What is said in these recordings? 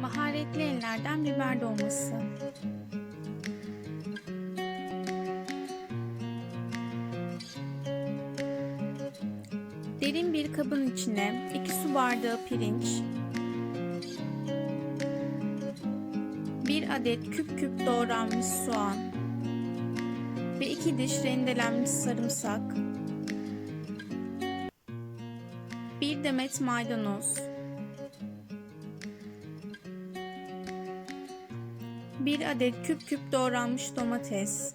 Maharetli ellerden biber dolması. Derin bir kabın içine 2 su bardağı pirinç, 1 adet küp küp doğranmış soğan ve 2 diş rendelenmiş sarımsak, 1 demet maydanoz, 1 adet küp küp doğranmış domates,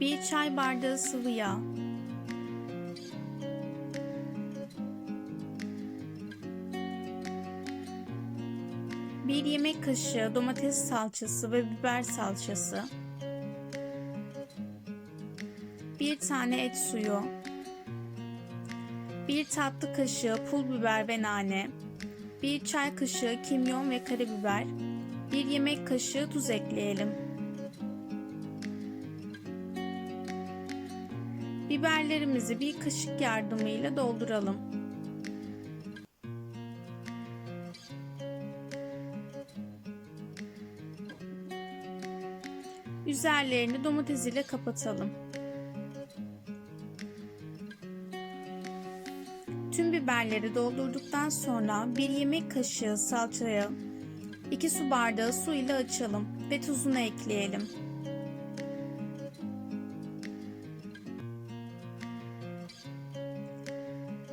1 çay bardağı sıvı yağ, bir yemek kaşığı domates salçası ve biber salçası, bir tane et suyu, bir tatlı kaşığı pul biber ve nane, bir çay kaşığı kimyon ve karabiber, bir yemek kaşığı tuz ekleyelim. Biberlerimizi bir kaşık yardımıyla dolduralım. Üzerlerini domates ile kapatalım. Tüm biberleri doldurduktan sonra bir yemek kaşığı salçaya 2 su bardağı su ile açalım ve tuzunu ekleyelim.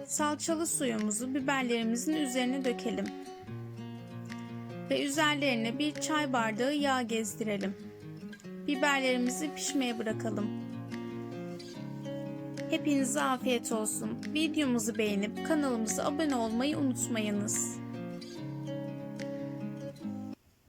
Salçalı suyumuzu biberlerimizin üzerine dökelim. Ve üzerlerine bir çay bardağı yağ gezdirelim. Biberlerimizi pişmeye bırakalım. Hepinize afiyet olsun. Videomuzu beğenip kanalımıza abone olmayı unutmayınız.